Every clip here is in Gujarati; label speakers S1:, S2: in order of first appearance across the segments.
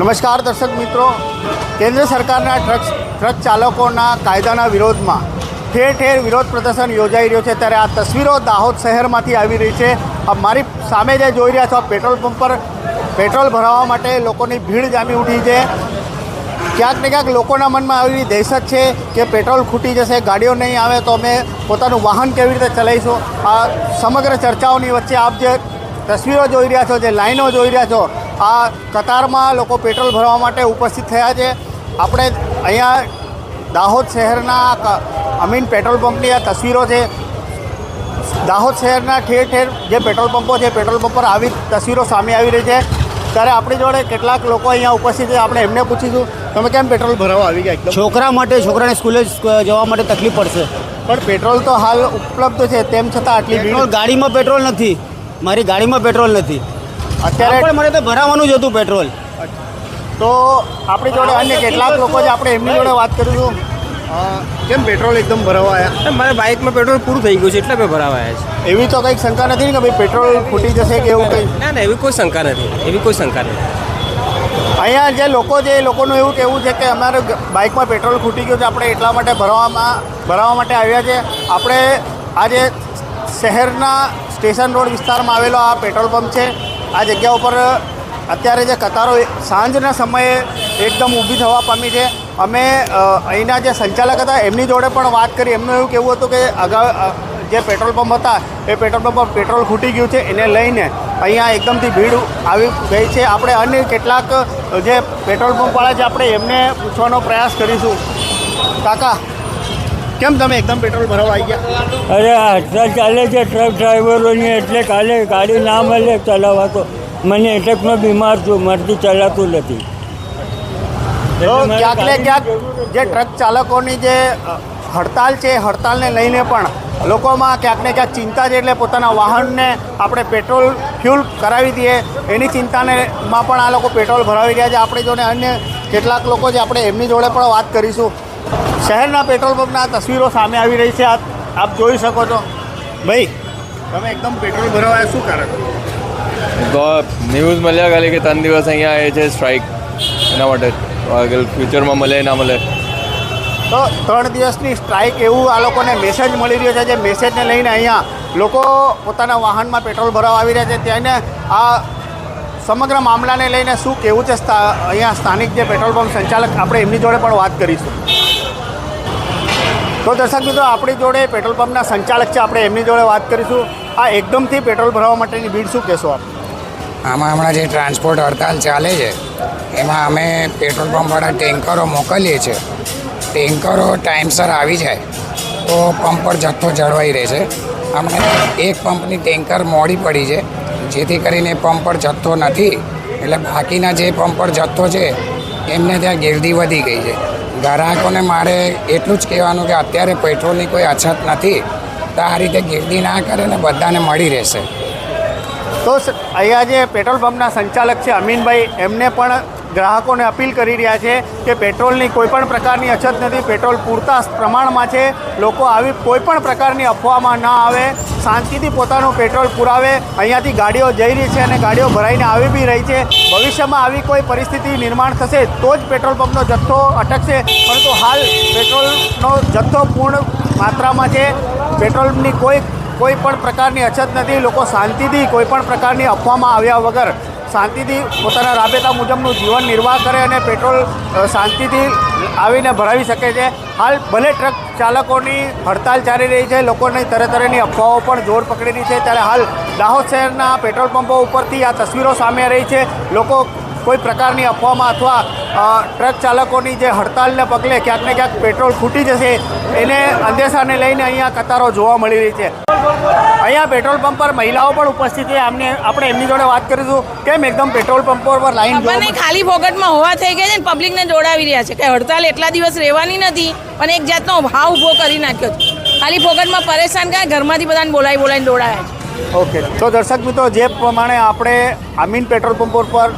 S1: નમસ્કાર દર્શક મિત્રો. કેન્દ્ર સરકારના ટ્રક ટ્રક ચાલકોના કાયદાના વિરોધમાં ઠેર ઠેર વિરોધ પ્રદર્શન યોજાઈ રહ્યો છે. ત્યારે આ તસવીરો દાહોદ શહેરમાંથી આવી રહી છે. મારી સામે જે જોઈ રહ્યા છો પેટ્રોલ પંપ પર પેટ્રોલ ભરાવવા માટે લોકોની ભીડ જામી ઉઠી છે. ક્યાંક ને ક્યાંક લોકોના મનમાં આવી દહેશત છે કે પેટ્રોલ ખૂટી જશે, ગાડીઓ નહીં આવે તો અમે પોતાનું વાહન કેવી રીતે ચલાવીશું? આ સમગ્ર ચર્ચાઓની વચ્ચે આપ જે તસવીરો જોઈ રહ્યા છો, જે લાઈનો જોઈ રહ્યા છો આ કતારમાં લોકો પેટ્રોલ ભરવા માટે ઉપસ્થિત થયા છે. આપણે અહીંયા દાહોદ શહેરના અમીન પેટ્રોલ પંપની આ તસવીરો છે. દાહોદ શહેરના ઠેર ઠેર જે પેટ્રોલ પંપો છે પેટ્રોલ પંપ પર આવી તસવીરો સામે આવી રહી છે. ત્યારે આપણી જોડે કેટલાક લોકો અહીંયા ઉપસ્થિત છે. આપણે એમને પૂછીશું તમે કેમ પેટ્રોલ ભરાવા આવી ગયા
S2: છોકરા માટે છોકરાને સ્કૂલે જવા માટે તકલીફ પડશે.
S1: પણ પેટ્રોલ તો હાલ ઉપલબ્ધ છે. તેમ છતાં આટલી
S2: પેટ્રોલ ગાડીમાં પેટ્રોલ નથી. મારી ગાડીમાં પેટ્રોલ નથી.
S1: અત્યારે
S2: પણ મને તો ભરાવાનું જ હતું પેટ્રોલ.
S1: તો આપણી જોડે અન્ય કેટલાક લોકો છે આપણે એમની જોડે વાત કરીશું છું. કેમ પેટ્રોલ એકદમ ભરાવા આવ્યા
S3: મારા બાઇકમાં પેટ્રોલ પૂરું થઈ ગયું છે એટલે મેં ભરાવા આવ્યા
S1: એવી તો કંઈક શંકા નથી ને કે ભાઈ પેટ્રોલ ખૂટી જશે કે એવું કંઈ?
S3: છે ના ના એવી કોઈ શંકા નથી એવી કોઈ શંકા નથી.
S1: અહીંયા જે લોકો છે એ લોકોનું એવું કહેવું છે કે અમારે બાઇકમાં પેટ્રોલ ખૂટી ગયું છે આપણે એટલા માટે ભરવામાં ભરાવવા માટે આવ્યા છે. આપણે આજે શહેરના સ્ટેશન રોડ વિસ્તારમાં આવેલો આ પેટ્રોલ પંપ છે. આ જગ્યા ઉપર અત્યારે જે કતારો સાંજના સમયે એકદમ ઊભી થવા પામી છે. અમે અહીંના જે સંચાલક હતા, એમની જોડે પણ વાત કરી. એમનું એવું કહેવું હતું કે અગાઉ જે પેટ્રોલ પંપ હતા, એ પેટ્રોલ પંપ પર પેટ્રોલ ખૂટી ગયું છે. એને લઈને અહીંયા એકદમથી ભીડ આવી ગઈ છે. આપણે અન્ય કેટલાક જે પેટ્રોલ પંપવાળા છે, આપણે એમને પૂછવાનો પ્રયાસ કરીશું. કાકા કેમ તમે એકદમ પેટ્રોલ ભરવા આવી ગયા?
S4: અરે હડતાલ ચાલે છે ટ્રક ડ્રાઈવરોની એટલે કાલે ગાડી ના મળે ચલાવવા તો. મને એટેકનો બીમાર છું મારથી ચલાતું નથી.
S1: ક્યાંક ને ક્યાંક જે ટ્રક ચાલકોની જે હડતાલ છે હડતાલને લઈને પણ લોકોમાં ક્યાંક ને ક્યાંક ચિંતા છે એટલે પોતાના વાહનને આપણે પેટ્રોલ ફ્યુલ કરાવી દઈએ. એની ચિંતાને માં પણ આ લોકો પેટ્રોલ ભરાવી રહ્યા છે. આપણે જોડે અન્ય કેટલાક લોકો છે આપણે એમની જોડે પણ વાત કરીશું. શહેરના પેટ્રોલ પંપના તસવીરો સામે આવી રહી છે. આપ જોઈ શકો છો. ભાઈ તમે એકદમ પેટ્રોલ ભરાવા શું કારણ?
S5: તો ન્યૂઝ મળ્યા ખાલી કે ત્રણ દિવસ અહીંયા એ છે સ્ટ્રાઇક એના માટે આગળ ફ્યુચરમાં મળે ના મળે.
S1: તો ત્રણ દિવસની સ્ટ્રાઇક એવું આ લોકોને મેસેજ મળી રહ્યો છે જે મેસેજને લઈને અહીંયા લોકો પોતાના વાહનમાં પેટ્રોલ ભરાવા આવી રહ્યા છે. તેને આ સમગ્ર મામલાને લઈને શું કહેવું છે? અહીંયા સ્થાનિક જે પેટ્રોલ પંપ સંચાલક આપણે એમની જોડે પણ વાત કરીશું. તો દર્શક મિત્રો, આપણી જોડે પેટ્રોલ પંપના સંચાલક છે. આપણે એમની જોડે વાત કરીશું. આ એકદમથી પેટ્રોલ ભરાવા માટેની ભીડ શું કહેશો આપ?
S6: આમાં હમણાં જે ટ્રાન્સપોર્ટ હડતાલ ચાલે છે, એમાં અમે પેટ્રોલ પંપવાળા ટેન્કરો મોકલીએ છીએ. ટેન્કરો ટાઈમસર આવી જાય, તો પંપ પર જથ્થો જળવાઈ રહે છે. અમને એક પંપની ટેન્કર મોડી પડી છે, જેથી કરીને પંપ પર જથ્થો નથી, એટલે બાકીના જે પંપ પર જથ્થો છે, એમને ત્યાં ગેરદી વધી ગઈ છે. ગ્રાહકોને મારે એટલું જ કહેવાનું કે અત્યારે પેટ્રોલની કોઈ અછત નથી. તો આ રીતે ગીરદી ના કરે ને બધાને મળી રહેશે.
S1: તો અહીંયા જે પેટ્રોલ પંપના સંચાલક છે અમીનભાઈ, એમને પણ ગ્રાહકોને અપીલ કરી રહ્યા છે કે પેટ્રોલની કોઈ પણ પ્રકારની અછત નથી, પેટ્રોલ પૂરતા પ્રમાણમાં છે. લોકો આવી કોઈ પણ પ્રકારની અફવામાં ના આવે. શાંતિથી પોતાનું પેટ્રોલ પુરાવે. અહીંયાથી ગાડીઓ જઈ રહી છે અને ગાડીઓ ભરાઈને આવી બી રહી છે. ભવિષ્યમાં આવી કોઈ પરિસ્થિતિ નિર્માણ થશે તો જ પેટ્રોલ પંપનો જથ્થો અટકશે. પરંતુ હાલ પેટ્રોલનો જથ્થો પૂર્ણ માત્રામાં છે. પેટ્રોલની કોઈ કોઈ પણ પ્રકારની અછત નથી. લોકો શાંતિથી કોઈ પણ પ્રકારની અફવામાં આવ્યા વગર શાંતિથી પોતાના રાબેતા મુજબનું જીવન નિર્વાહ કરે અને પેટ્રોલ શાંતિથી આવીને ભરાવી શકે છે. હાલ ભલે ટ્રક ચાલકોની હડતાલ ચાલી રહી છે, લોકોની તરે તરેની અફવાઓ પણ જોર પકડી રહી છે. ત્યારે હાલ દાહોદ શહેરના પેટ્રોલ પંપો ઉપરથી આ તસવીરો સામે રહી છે. લોકો કોઈ પ્રકારની અફવામાં અથવા ટ્રક ચાલકોની જે હડતાલને પગલે ક્યાંક ને ક્યાંક પેટ્રોલ ખૂટી જશે એને અંદેશાને લઈને અહીંયા કતારો જોવા મળી રહી છે. અહીંયા પેટ્રોલ પંપ પર મહિલાઓ પણ ઉપસ્થિત છે. આમને આપણે એમની જોડે વાત કરીશું. કેમ એકદમ પેટ્રોલ પંપ પર લાઈન
S7: ખાલી ફોકટમાં હોવા થઈ ગયા છે ને પબ્લિકને જોડાવી રહ્યા છે. કે હડતાલ એટલા દિવસ રહેવાની નથી પણ એક જાતનો ભાવ ઊભો કરી નાખ્યો છે. ખાલી ફોકટમાં પરેશાન ગયા ઘરમાંથી બધાને બોલાવી બોલાવીને દોડાયા છે.
S1: ઓકે. તો દર્શક મિત્રો જે પ્રમાણે આપણે આમીન પેટ્રોલ પંપ પર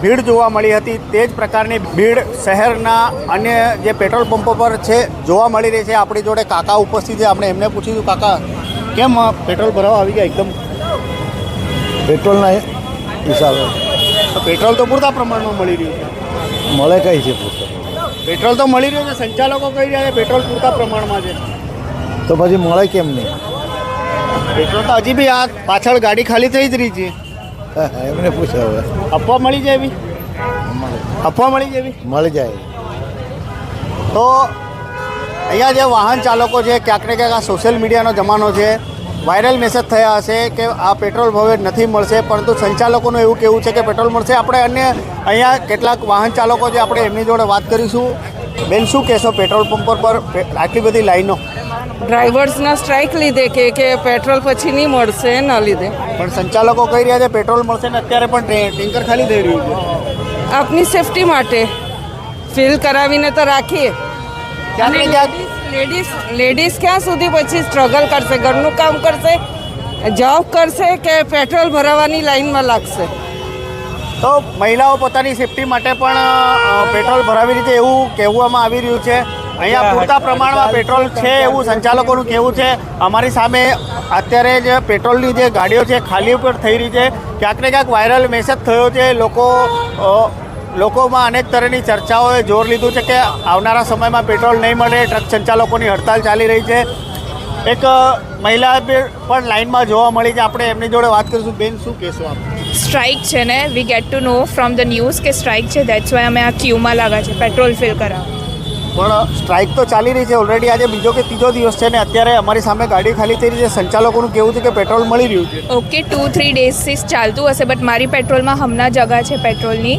S1: ભીડ જોવા મળી હતી તે જ પ્રકારની ભીડ શહેરના અન્ય જે પેટ્રોલ પંપો પર છે જોવા મળી રહી છે. આપણી જોડે કાકા ઉપસ્થિત છે. આપણે એમને પૂછીશું કાકા કેમ પેટ્રોલ ભરાવા આવી ગયા એકદમ?
S8: પેટ્રોલના હિસાબે.
S1: તો પેટ્રોલ તો પૂરતા પ્રમાણમાં મળી રહ્યું છે.
S8: મળે કઈ છે
S1: પેટ્રોલ તો મળી રહ્યું છે સંચાલકો કહી રહ્યા છે પેટ્રોલ પૂરતા પ્રમાણમાં છે.
S8: તો પછી મળે કેમ નહીં?
S1: પેટ્રોલ તો હજી બી આ પાછળ ગાડી ખાલી થઈ જ રહી છે.
S8: એમને પૂછે હવે.
S1: અફવા મળી જાય એવી? અફવા મળી જાય એવી?
S8: મળી જાય.
S1: તો અહીંયા જે વાહન ચાલકો છે ક્યાંક ને ક્યાંક આ સોશિયલ મીડિયાનો જમાનો છે વાયરલ મેસેજ થયા હશે કે આ પેટ્રોલ ભાવે નથી મળશે પરંતુ સંચાલકોનું એવું કહેવું છે કે પેટ્રોલ મળશે. આપણે અન્ય અહીંયા કેટલાક વાહન ચાલકો છે આપણે એમની જોડે વાત કરીશું. બેન શું કહેશો પેટ્રોલ પંપ પર? આટલી બધી લાઈનો.
S7: ડ્રાઈવર્સના સ્ટ્રાઇક લીધે કે કે પેટ્રોલ પછી નહીં મળશે એના લીધે.
S1: પણ સંચાલકો કહી રહ્યા છે પેટ્રોલ મળશે ને અત્યારે પણ ટેન્કર ખાલી થઈ રહ્યું છે.
S7: આપની સેફટી માટે ફિલ કરાવીને તો રાખીએ. લેડીઝ લેડીઝ ક્યાં સુધી પછી સ્ટ્રગલ કરશે? ઘરનું કામ કરશે જોબ કરશે કે પેટ્રોલ ભરાવાની લાઈનમાં લાગશે?
S1: તો મહિલાઓ પોતાની સેફટી માટે પણ પેટ્રોલ ભરાવી રીતે એવું કહેવામાં આવી રહ્યું છે. અહીંયા પૂરતા પ્રમાણમાં પેટ્રોલ છે એવું સંચાલકોનું કહેવું છે. અમારી સામે અત્યારે જે પેટ્રોલની જે ગાડીઓ છે ખાલી ઉપર થઈ રહી છે. ક્યાંક ને ક્યાંક વાયરલ મેસેજ થયો છે. લોકો લોકોમાં અનેક તરહની ચર્ચાઓએ જોર લીધું છે કે આવનારા સમયમાં પેટ્રોલ નહીં મળે. ટ્રક સંચાલકોની હડતાલ ચાલી રહી છે. એક મહિલા પણ લાઇનમાં જોવા મળી છે. આપણે એમની જોડે વાત કરીશું. બેન શું કહેશો આપ?
S9: સ્ટ્રાઇક છે ને? We get to know from the news કે સ્ટ્રાઇક છે. દેટ્સ વાય અમે આ ક્યુમાં લાગા છે. પેટ્રોલ ફિલ કરાવવા.
S1: પણ સ્ટ્રાઇક તો ચાલી રહી છે ઓલરેડી આજે બીજો કે ત્રીજો દિવસ છે ને અત્યારે અમારી સામે ગાડી ખાલી થઈ રહી છે. સંચાલકોનું કેવું છે કે પેટ્રોલ મળી રહ્યું છે?
S9: ઓકે ટુ થ્રી ડેઝથી ચાલતું હશે બટ મારી પેટ્રોલમાં હમણાં જગા છે પેટ્રોલની.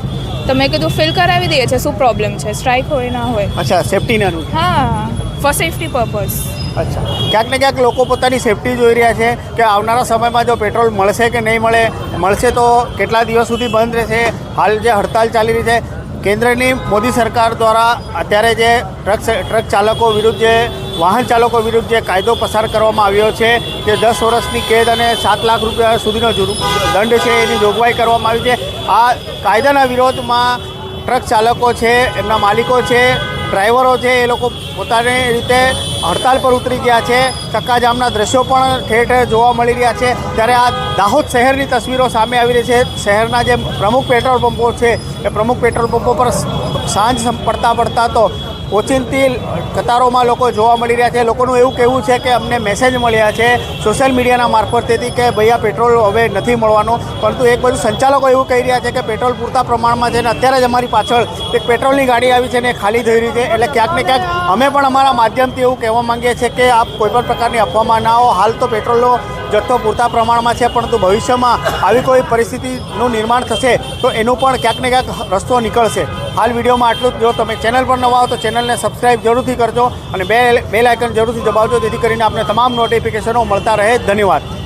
S9: તો મેં કીધું ફિલ કરાવી દઈએ છે શું પ્રોબ્લેમ છે? સ્ટ્રાઇક હોય ના હોય.
S1: અચ્છા સેફટીના
S9: હા ફોર સેફટી પર્પઝ
S1: અચ્છા. ક્યાંક ને ક્યાંક લોકો પોતાની સેફટી જોઈ રહ્યા છે કે આવનારા સમયમાં જો પેટ્રોલ મળશે કે નહીં મળે મળશે તો કેટલા દિવસ સુધી બંધ રહેશે? હાલ જે હડતાલ ચાલી રહી છે કેન્દ્રની મોદી સરકાર દ્વારા અત્યારે જે ટ્રક ટ્રક ચાલકો વિરુદ્ધ જે, વાહન ચાલકો વિરુદ્ધ જે કાયદો પસાર કરવામાં આવ્યો છે તે દસ વર્ષની કેદ અને સાત લાખ રૂપિયા સુધીનો દંડ છે એની જોગવાઈ કરવામાં આવી છે. આ કાયદાના વિરોધમાં ટ્રક ચાલકો છે, એમના માલિકો છે, ડ્રાઈવરો છે, એ લોકો પોતાની રીતે હડતાલ પર ઉતરી ગયા છે. ચક્કાજામના દ્રશ્યો પણ ઠેર ઠેર જોવા મળી રહ્યા છે. ત્યારે આ દાહોદ શહેરની તસવીરો સામે આવી રહી છે. શહેરના જે પ્રમુખ પેટ્રોલ પંપો છે, એ પ્રમુખ પેટ્રોલ પંપો પર સાંજ પડતા પડતા તો ઓચિંતી કતારોમાં લોકો જોવા મળી રહ્યા છે. લોકોનું એવું કહેવું છે કે અમને મેસેજ મળ્યા છે સોશિયલ મીડિયાના મારફતેથી કે ભૈયા પેટ્રોલ હવે નથી મળવાનું. પરંતુ એક બધું સંચાલકો એવું કહી રહ્યા છે કે પેટ્રોલ પૂરતા પ્રમાણમાં છે ને અત્યારે જ અમારી પાછળ એક પેટ્રોલની ગાડી આવી છે ને ખાલી થઈ રહી છે. એટલે ક્યાંક ને ક્યાંક અમે પણ અમારા માધ્યમથી એવું કહેવા માંગીએ છીએ કે આપ કોઈપણ પ્રકારની અફવામાં ના હો હાલ તો પેટ્રોલનો જથ્થો પૂરતા પ્રમાણમાં છે, પરંતુ ભવિષ્યમાં આવી કોઈ પરિસ્થિતિનું નિર્માણ થશે, તો એનું પણ ક્યાંક ને ક્યાંક રસ્તો નીકળશે. હાલ વિડીયોમાં આટલું જ. જો તમે ચેનલ પર નવા હો, તો ચેનલને સબસ્ક્રાઇબ જરૂરથી કરજો અને બે બેલ આઇકન જરૂરથી દબાવજો, જેથી કરીને આપને તમામ નોટિફિકેશનો મળતા રહે. ધન્યવાદ.